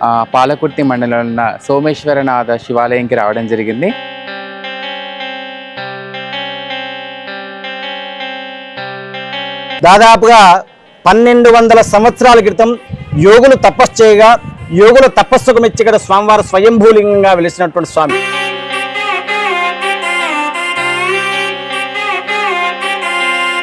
ఆ, పాలకుర్తి మండలంలో ఉన్న సోమేశ్వరనాథ శివాలయంకి రావడం జరిగింది. దాదాపుగా పన్నెండు వందల సంవత్సరాల క్రితం యోగులు తపస్సు చేయగా యోగుల తపస్సుకు మెచ్చి స్వామివారు స్వయంభూలింగంగా వెలిసినటువంటి స్వామి.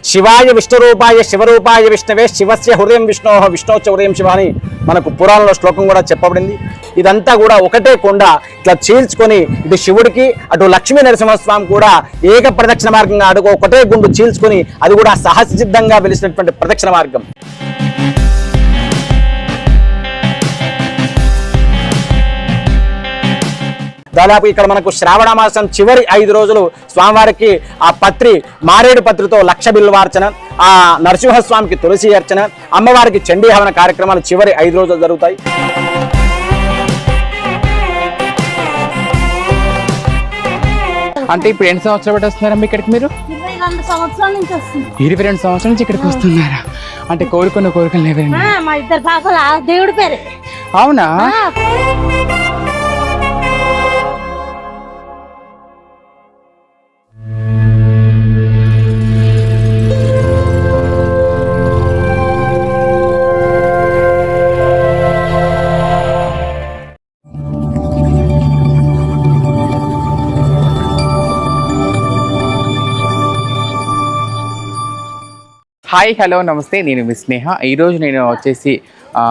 శివాయ విష్ణురూపాయ శివరూపాయ విష్ణవే శివస్య హృదయం విష్ణో విష్ణోచ హృదయం శివ అని మనకు పురాణంలో శ్లోకం కూడా చెప్పబడింది. ఇదంతా కూడా ఒకటే కొండ ఇట్లా చీల్చుకొని ఇటు శివుడికి అటు లక్ష్మీ నరసింహస్వామి కూడా ఏక ప్రదక్షిణ మార్గంగా అడుగు ఒకటే గుండు చీల్చుకొని అది కూడా సహసిద్ధంగా వెలిసినటువంటి ప్రదక్షిణ మార్గం. దాదాపు ఇక్కడ మనకు శ్రావణ మాసం చివరి ఐదు రోజులు స్వామివారికి ఆ పత్రి మారేడు పత్రితో లక్ష బిల్వార్చన ఆ నరసింహస్వామికి తులసి అర్చన అమ్మవారికి చండీ హవన కార్యక్రమాలు చివరి ఐదు రోజులు జరుగుతాయి. అంటే ఇప్పుడు ఎన్ని సంవత్సరాలు బట్టి వస్తున్నారమ్మా ఇక్కడికి మీరు? ఇరవై రెండు సంవత్సరాల నుంచి ఇక్కడికి వస్తున్నారా? అంటే కోరుకున్న కోరికలు లేవండి మా ఇద్దరు పాపలు దేవుడి పేరే. అవునా? హాయ్ హలో నమస్తే. నేను మీ స్నేహ. ఈరోజు నేను వచ్చేసి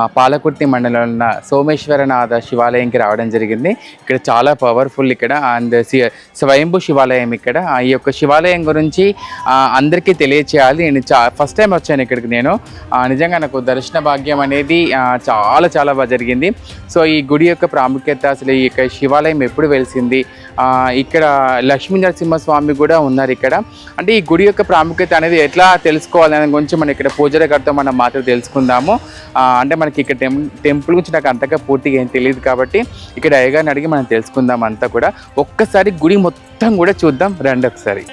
పాలకుర్తి మండలంలో ఉన్న సోమేశ్వరనాథ శివాలయంకి రావడం జరిగింది. ఇక్కడ చాలా పవర్ఫుల్ ఇక్కడ. అండ్ సి- స్వయంభూ శివాలయం ఇక్కడ. ఈ యొక్క శివాలయం గురించి అందరికీ తెలియచేయాలి. నేను చా ఫస్ట్ టైం వచ్చాను ఇక్కడికి నేను. నిజంగా నాకు దర్శన భాగ్యం అనేది చాలా చాలా బాగా జరిగింది. సో ఈ గుడి యొక్క ప్రాముఖ్యత అసలు ఈ యొక్క శివాలయం ఎప్పుడు వెలిసింది? ఇక్కడ లక్ష్మీ నరసింహస్వామి కూడా ఉన్నారు ఇక్కడ. అంటే ఈ గుడి యొక్క ప్రాముఖ్యత అనేది ఎట్లా తెలుసుకోవాలనే గురించి మనం ఇక్కడ పూజల గారితో మనం మాత్రం తెలుసుకుందాము. అంటే మనకి ఇక్కడ టెం టెంపుల్ గురించి నాకు అంతగా పూర్తిగా ఏం తెలియదు కాబట్టి ఇక్కడ అయ్యగారిని అడిగి మనం తెలుసుకుందాం అంతా కూడా. ఒక్కసారి గుడి మొత్తం కూడా చూద్దాం రండి ఒకసారి.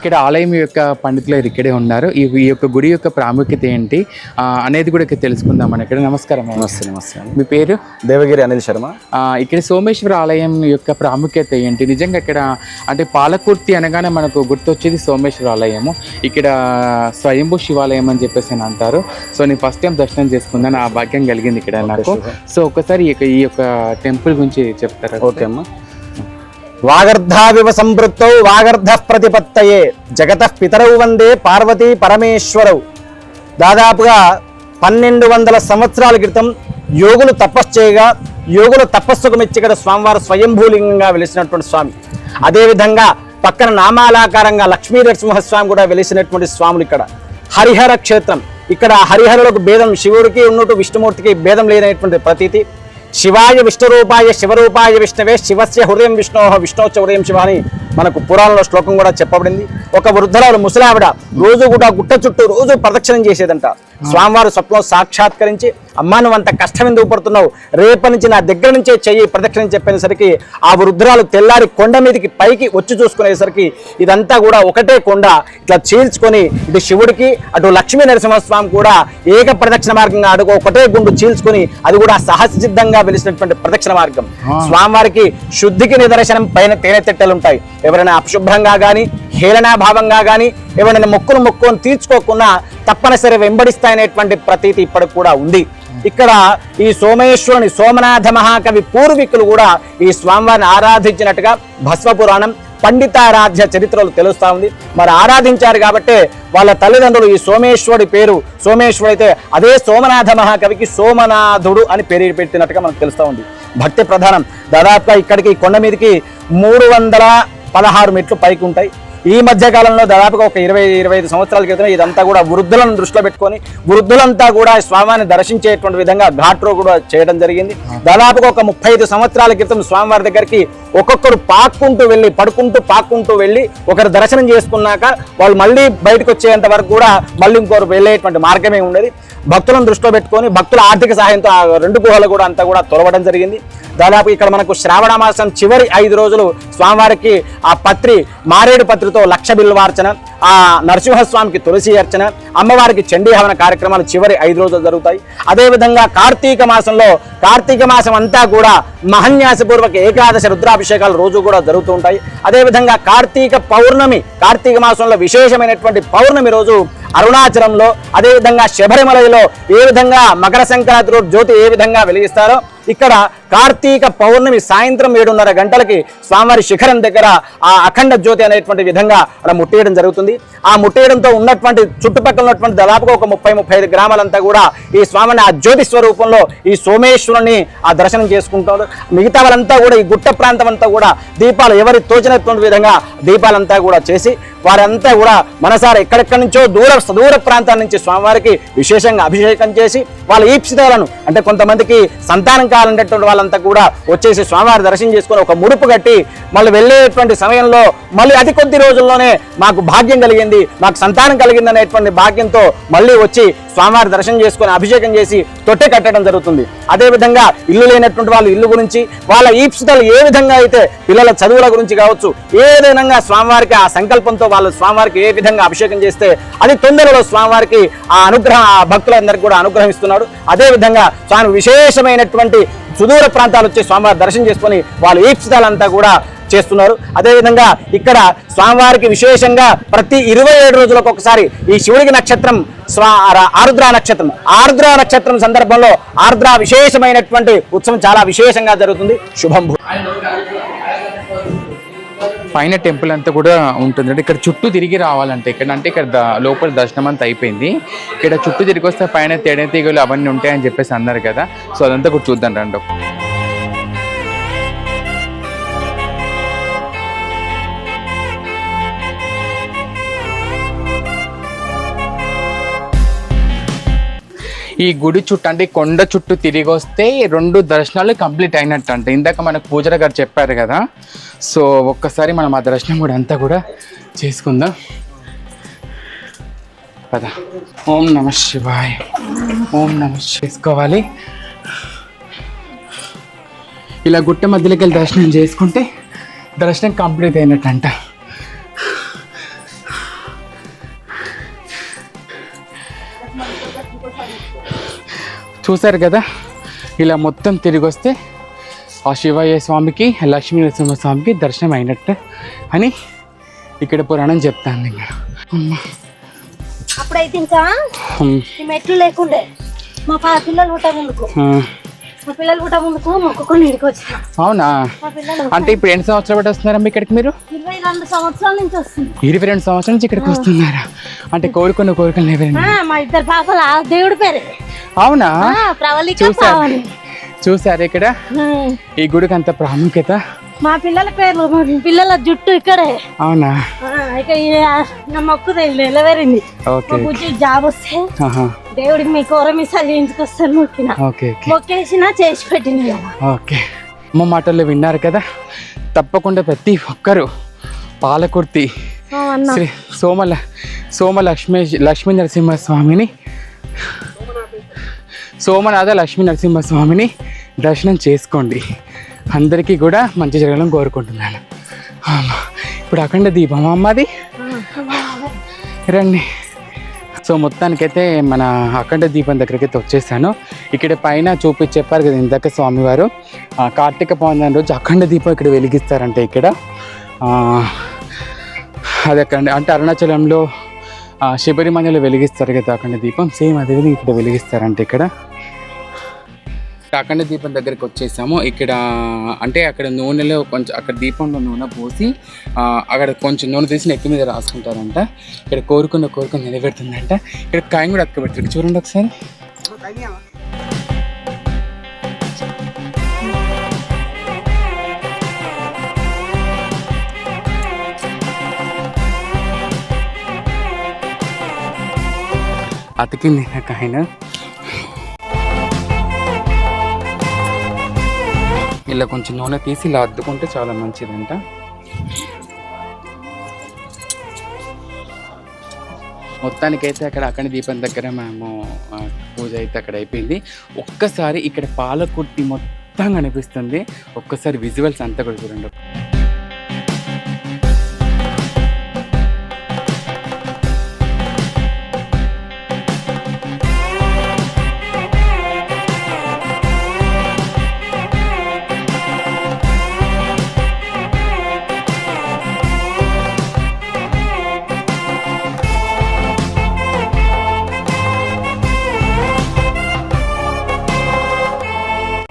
ఇక్కడ ఆలయం యొక్క పండితులు ఇక్కడే ఉన్నారు. ఈ యొక్క గుడి యొక్క ప్రాముఖ్యత ఏంటి? అనేది కూడా ఇక్కడ తెలుసుకుందాం మనం ఇక్కడ నమస్కారం నమస్తే నమస్తే మీ పేరు? దేవగిరి అనిల్ శర్మ. ఇక్కడ సోమేశ్వర ఆలయం యొక్క ప్రాముఖ్యత ఏంటి? నిజంగా ఇక్కడ అంటే పాలకుర్తి అనగానే మనకు గుర్తొచ్చేది సోమేశ్వర ఆలయము. ఇక్కడ స్వయంభూ శివాలయం అని చెప్పేసి అని అంటారు. సో నేను ఫస్ట్ టైం దర్శనం చేసుకున్నాను. ఆ భాగ్యం కలిగింది ఇక్కడ నాకు. సో ఒకసారి ఈ యొక్క టెంపుల్ గురించి చెప్తారా? ఓకే అమ్మా. వాగర్ధావివ సంవృత్తౌ వాగర్ధ ప్రతిపత్తయే. జగత పితరౌ వందే పార్వతీ పరమేశ్వరౌ. దాదాపుగా పన్నెండు వందల సంవత్సరాల క్రితం యోగులు తపస్సు చేయగా యోగుల తపస్సుకు మెచ్చిగడ స్వామివారు స్వయంభూలింగంగా వెలిసినటువంటి స్వామి. అదేవిధంగా పక్కన నామాలాకారంగా లక్ష్మీ నరసింహస్వామి కూడా వెలిసినటువంటి స్వాములు ఇక్కడ. హరిహర క్షేత్రం. ఇక్కడ హరిహరులకు భేదం శివుడికి ఉన్నట్టు విష్ణుమూర్తికి భేదం లేనటువంటి ప్రతీతి. శివాయ విష్ణురూపాయ శివరూపాయ విష్ణవే శివస్య హృదయం విష్ణో విష్ణోచ హృదయం శివాని. మనకు పురాణంలో శ్లోకం కూడా చెప్పబడింది. ఒక వృద్ధరాలు ముసలావిడ రోజు కూడా గుట్ట చుట్టూ రోజు ప్రదక్షిణం చేసేదంట. స్వామివారు స్వప్నం సాక్షాత్కరించి అమ్మా నువ్వు అంత కష్టం ఎందుకు పడుతున్నావు? రేపటి నుంచి నా దగ్గర నుంచే చెయ్యి ప్రదక్షిణం చెప్పేసరికి ఆ వృద్ధురాలు తెల్లారి కొండ మీదకి పైకి వచ్చి చూసుకునేసరికి ఇదంతా కూడా ఒకటే కొండ. ఇట్లా చీల్చుకొని ఇటు శివుడికి అటు లక్ష్మీ నరసింహస్వామి కూడా ఏక ప్రదక్షిణ మార్గంగా అడుగు ఒకటే గుండు చీల్చుకొని అది కూడా సహజసిద్ధంగా వెలిసినటువంటి ప్రదక్షిణ మార్గం. స్వామివారికి శుద్ధికి నిదర్శనం పైన తేనె తిట్టెలు ఉంటాయి. ఎవరైనా అపశుభ్రంగా కానీ హేళనా భావంగా ఎవరైనా మొక్కును మొక్కును తీర్చుకోకుండా తప్పనిసరి వెంబడిస్తాయనేటువంటి ప్రతీతి ఇప్పటికి కూడా ఉంది. ఇక్కడ ఈ సోమేశ్వరుని సోమనాథ మహాకవి పూర్వీకులు కూడా ఈ స్వామివారిని ఆరాధించినట్టుగా భస్మ పురాణం పండితారాధ్య చరిత్రలు తెలుస్తా ఉంది. మరి ఆరాధించారు కాబట్టి వాళ్ళ తల్లిదండ్రులు ఈ సోమేశ్వరుడి పేరు సోమేశ్వరుడు అయితే అదే సోమనాథ మహాకవికి సోమనాథుడు అని పేరు పెట్టినట్టుగా మనకు తెలుస్తూ ఉంది. భక్తి ప్రధానం. దాదాపుగా ఇక్కడికి కొండ మీదకి మూడు వందల పదహారు మెట్లు పైకి ఉంటాయి. ఈ మధ్య కాలంలో దాదాపుగా ఒక ఇరవై ఇరవై ఐదు సంవత్సరాల క్రితం ఇదంతా కూడా వృద్ధులను దృష్టిలో పెట్టుకొని వృద్ధులంతా కూడా స్వామివారిని దర్శించేటువంటి విధంగా ఘాట్ కూడా చేయడం జరిగింది. దాదాపుగా ఒక ముప్పై ఐదు సంవత్సరాల క్రితం స్వామివారి దగ్గరికి ఒక్కొక్కరు పాక్కుంటూ వెళ్ళి పడుకుంటూ పాక్కుంటూ వెళ్ళి ఒకరు దర్శనం చేసుకున్నాక వాళ్ళు మళ్ళీ బయటకు వచ్చేంత వరకు కూడా మళ్ళీ ఇంకొకరు వెళ్ళేటువంటి మార్గమే ఉండేది. భక్తులను దృష్టిలో పెట్టుకొని భక్తుల ఆర్థిక సహాయంతో ఆ రెండు గుహలు కూడా అంతా కూడా తొలవడం జరిగింది. దాదాపు ఇక్కడ మనకు శ్రావణ మాసం చివరి ఐదు రోజులు స్వామివారికి ఆ పత్రి మారేడు పత్రితో లక్ష బిల్వార్చన ఆ నరసింహస్వామికి తులసి అర్చన అమ్మవారికి చండీ హవన కార్యక్రమాలు చివరి ఐదు రోజులు జరుగుతాయి. అదేవిధంగా కార్తీక మాసంలో కార్తీక మాసం అంతా కూడా మహన్యాసపూర్వక ఏకాదశి రుద్రాభిషేకాలు రోజు కూడా జరుగుతూ ఉంటాయి. అదేవిధంగా కార్తీక పౌర్ణమి కార్తీక మాసంలో విశేషమైనటువంటి పౌర్ణమి రోజు అరుణాచలంలో అదేవిధంగా శబరిమలలో ఏ విధంగా మకర సంక్రాంతి రోజు జ్యోతి ఏ విధంగా వెలిగిస్తారో ఇక్కడ కార్తీక పౌర్ణమి సాయంత్రం ఏడున్నర గంటలకి స్వామివారి శిఖరం దగ్గర ఆ అఖండ జ్యోతి అనేటువంటి విధంగా అక్కడ ముట్టేయడం జరుగుతుంది. ఆ ముట్టేయడంతో ఉన్నటువంటి చుట్టుపక్కల ఉన్నటువంటి దాదాపుగా ఒక ముప్పై ముప్పై ఐదు గ్రామాలంతా కూడా ఈ స్వామిని ఆ జ్యోతి స్వరూపంలో ఈ సోమేశ్వరుని ఆ దర్శనం చేసుకుంటారు. మిగతా వాళ్ళంతా కూడా ఈ గుట్ట ప్రాంతం అంతా కూడా దీపాలు ఎవరి తోచినటువంటి విధంగా దీపాలంతా కూడా చేసి వారంతా కూడా మనసారా ఎక్కడెక్కడి నుంచో దూర సుదూర ప్రాంతాల నుంచి స్వామివారికి విశేషంగా అభిషేకం చేసి వాళ్ళ ఈప్సితాలను అంటే కొంతమందికి సంతానం కావాలనేటువంటి వాళ్ళంతా కూడా వచ్చేసి స్వామివారి దర్శనం చేసుకుని ఒక ముడుపు కట్టి మళ్ళీ వెళ్ళేటువంటి సమయంలో మళ్ళీ అతి కొద్ది రోజుల్లోనే మాకు భాగ్యం కలిగింది మాకు సంతానం కలిగింది అనేటువంటి భాగ్యంతో మళ్ళీ వచ్చి స్వామివారి దర్శనం చేసుకొని అభిషేకం చేసి తొట్టె కట్టడం జరుగుతుంది. అదేవిధంగా ఇల్లు లేనటువంటి వాళ్ళు ఇల్లు గురించి వాళ్ళ ఈప్సితలు ఏ విధంగా అయితే పిల్లల చదువుల గురించి కావచ్చు ఏ విధంగా స్వామివారికి ఆ సంకల్పంతో వాళ్ళు స్వామివారికి ఏ విధంగా అభిషేకం చేస్తే అది తొందరలో స్వామివారికి ఆ అనుగ్రహం ఆ భక్తులందరికీ కూడా అనుగ్రహిస్తున్నాడు. అదేవిధంగా స్వామి విశేషమైనటువంటి సుదూర ప్రాంతాలు వచ్చి స్వామివారి దర్శనం చేసుకొని వాళ్ళ ఈప్సితాలంతా కూడా చేస్తున్నారు. అదేవిధంగా ఇక్కడ స్వామివారికి విశేషంగా ప్రతి ఇరవై ఏడు రోజులకు ఒకసారి ఈ శివుడికి నక్షత్రం స్వా ఆరుద్ర నక్షత్రం. ఆరుద్ర నక్షత్రం సందర్భంలో ఆరుద్ర విశేషమైనటువంటి ఉత్సవం చాలా విశేషంగా జరుగుతుంది. శుభం పైన టెంపుల్ అంతా కూడా ఉంటుంది. అంటే ఇక్కడ చుట్టూ తిరిగి రావాలంటే ఇక్కడ అంటే ఇక్కడ లోపల దర్శనం అంతా అయిపోయింది. ఇక్కడ చుట్టూ తిరిగి వస్తే పైన తేనె తీగలు అవన్నీ ఉంటాయని చెప్పేసి అన్నారు కదా. సో అదంతా కూడా చూద్దాం రండి. ఈ గుడి చుట్టూ అంటే కొండ చుట్టూ తిరిగి వస్తే రెండు దర్శనాలు కంప్లీట్ అయినట్టు అంటే ఇందాక మనకు పూజారి గారు చెప్పారు కదా. సో ఒక్కసారి మనం ఆ దర్శనం కూడా అంతా కూడా చేసుకుందాం. కదా ఓం నమ శివాయ్. ఓం నమ చేసుకోవాలి. ఇలా గుట్ట మధ్యలోకి వెళ్ళి దర్శనం చేసుకుంటే దర్శనం కంప్లీట్ అయినట్టు అంట చూశారు కదా? ఇలా మొత్తం తిరిగి వస్తే ఆ శివయ్య స్వామికి లక్ష్మీ నరసింహ స్వామికి దర్శనం అయినట్టు అని ఇక్కడ పురాణం చెప్తాను ఇంకా. అప్పుడైతే ఇంకా మెట్లు లేకుండే. మా పిల్లలు ఉంటా ముందుకు ఆ, మా పిల్లలు కూడా ముందుకు మొక్కుకొని ఇంటికి వచ్చిన అవునా? మా పిల్లలు అంటే ఇప్పుడు ఎన్ని సంవత్సరాలు బట్టి వస్తున్నారా ఇక్కడికి మీరు? ఇరవై రెండు సంవత్సరాల నుంచి వస్తుంది ఇరవై రెండు సంవత్సరాల నుంచి ఇక్కడికి వస్తున్నారా? అంటే కోరుకున్న కోరికలు ఆ, మా ఇద్దరు పాపలు ఆ దేవుడి పేరే. అవునా? ప్రవళిక పావని. చూసారు ఇక్కడ. ఈ గుడికి అంత ప్రాముఖ్యత? మా పిల్లల పేర్లు పిల్లల జుట్టు ఇక్కడే. అవునా? ఇక నా మొక్కు నెలవేరింది. జాబ్ వస్తే. దేవుడికి మీ కూర మిసాలు చేయించుకొస్తాను మొక్కిన ఓకే ఓకే. మొక్కేసినా చేసి పెట్టింది కదా. ఓకే. అమ్మ మాటల్లో విన్నారు కదా? తప్పకుండా ప్రతి ఒక్కరూ పాలకుర్తి శ్రీ సోమల సోమ లక్ష్మీ లక్ష్మీ నరసింహస్వామిని సోమనాథ లక్ష్మీ నరసింహస్వామిని దర్శనం చేసుకోండి. అందరికీ కూడా మంచి జరగాలని కోరుకుంటున్నాను. ఇప్పుడు అఖండ దీపం అమ్మది రండి. సో మొత్తానికైతే మన అఖండ దీపం దగ్గరికి అయితే వచ్చేసాను. ఇక్కడ పైన చూపించి చెప్పారు కదా ఇందాక స్వామివారు. కార్తీక పౌర్ణమి రోజు అఖండ దీపం ఇక్కడ వెలిగిస్తారంటే ఇక్కడ. అది అక్కడ అంటే అరుణాచలంలో శబరిమలలో వెలిగిస్తారు కదా అఖండ దీపం. సేమ్ అదేవిధంగా ఇక్కడ వెలిగిస్తారంటే ఇక్కడ. అఖండ దీపం దగ్గరికి వచ్చేసాము. ఇక్కడ అంటే అక్కడ నూనెలో కొంచెం అక్కడ దీపంలో నూనె పోసి అక్కడ కొంచెం నూనె తీసి నెక్కి మీద రాసుకుంటారంట. ఇక్కడ కోరుకున్న కోరిక నిలబెడుతుందంట. ఇక్కడ కాయం కూడా అక్కబెడుతుంది చూడండి ఒకసారి. అతికింది నా కాయన. ఇలా కొంచెం నూనె తీసి ఇలా అద్దుకుంటే చాలా మంచిదంట. మొత్తానికైతే అక్కడ అక్కడి దీపం దగ్గర మేము పూజ అయితే అక్కడ అయిపోయింది. ఒక్కసారి ఇక్కడ పాలకుర్తి మొత్తం కనిపిస్తుంది ఒక్కసారి విజువల్స్ అంతా కూడా చూడండి.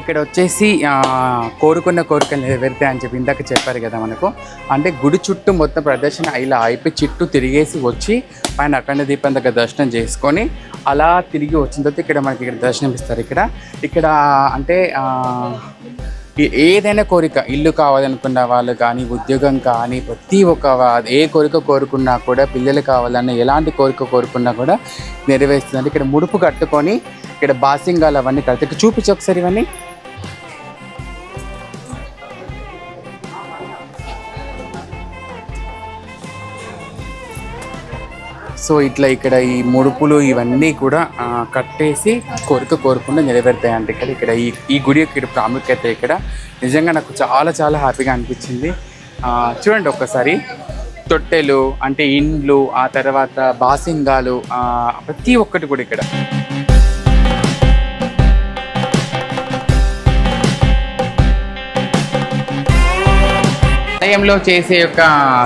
ఇక్కడ వచ్చేసి కోరుకున్న కోరికలు నెరవేరుతాయి అని చెప్పి ఇందాక చెప్పారు కదా మనకు. అంటే గుడి చుట్టూ మొత్తం ప్రదర్శన ఇలా అయిపోయి చుట్టూ తిరిగేసి వచ్చి పైన అఖండ దీపం దగ్గర దర్శనం చేసుకొని అలా తిరిగి వచ్చిన తర్వాత ఇక్కడ మనకి ఇక్కడ దర్శనం ఇస్తారు ఇక్కడ. ఇక్కడ అంటే ఏదైనా కోరిక ఇల్లు కావాలనుకున్న వాళ్ళు కానీ ఉద్యోగం కానీ ప్రతి ఒక్క ఏ కోరిక కోరుకున్నా కూడా పిల్లలు కావాలన్న ఎలాంటి కోరిక కోరుకున్నా కూడా నెరవేరుస్తుంది ఇక్కడ ముడుపు కట్టుకొని ఇక్కడ బాసింగాలు అవన్నీ కడితే ఇక్కడ చూపించి ఒకసారి ఇవన్నీ. సో ఇట్లా ఇక్కడ ఈ ముడుపులు ఇవన్నీ కూడా కట్టేసి కోరిక కోరుకుండా నెరవేరుతాయి అంటే ఇక్కడ. ఇక్కడ ఈ ఈ గుడి యొక్క ఇక్కడ ప్రాముఖ్యత ఇక్కడ. నిజంగా నాకు చాలా చాలా హ్యాపీగా అనిపించింది. చూడండి ఒక్కసారి. తొట్టెలు అంటే ఇండ్లు ఆ తర్వాత బాసింగాలు ప్రతి ఒక్కటి కూడా ఇక్కడ. ఆలయంలో చేసే యొక్క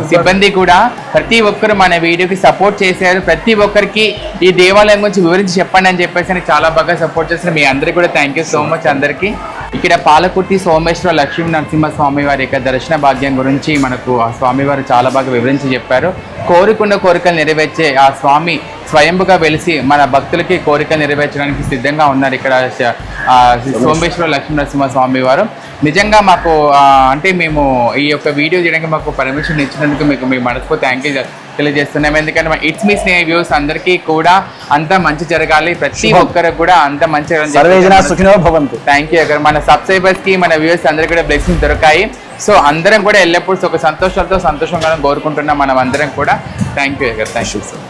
సిబ్బంది కూడా ప్రతి ఒక్కరు మన వీడియోకి సపోర్ట్ చేశారు. ప్రతి ఒక్కరికి ఈ దేవాలయం గురించి వివరించి చెప్పండి అని చెప్పేసి చాలా బాగా సపోర్ట్ చేస్తున్నారు మీ అందరికీ కూడా థ్యాంక్ యూ సో మచ్ అందరికీ. ఇక్కడ పాలకుర్తి సోమేశ్వర లక్ష్మీ నరసింహస్వామి వారి యొక్క దర్శన భాగ్యం గురించి మనకు ఆ స్వామివారు చాలా బాగా వివరించి చెప్పారు. కోరుకున్న కోరికలు నెరవేర్చే ఆ స్వామి స్వయంభుగా వెలిసి మన భక్తులకి కోరికలు నెరవేర్చడానికి సిద్ధంగా ఉన్నారు ఇక్కడ సోమేశ్వర లక్ష్మీ నరసింహ స్వామి వారు. నిజంగా మాకు అంటే మేము ఈ యొక్క వీడియో చేయడానికి మాకు పర్మిషన్ ఇచ్చినందుకు మీకు మీ మనసుకు థ్యాంక్ యూ తెలియజేస్తున్నాం. ఎందుకంటే ఇట్స్ మీ స్నేహ వ్యూస్ అందరికీ కూడా అంతా మంచి జరగాలి. ప్రతి ఒక్కరికి కూడా అంత మంచి థ్యాంక్ యూ అగర్ మన సబ్స్క్రైబర్స్కి మన వ్యూవర్స్ అందరికీ కూడా బ్లెస్సింగ్ దొరకాయి. సో అందరం కూడా ఎల్లప్పుడూ ఒక సంతోషాలతో సంతోషంగా కోరుకుంటున్నాం. మనం అందరం కూడా. థ్యాంక్ యూ అగర్ థ్యాంక్ యూ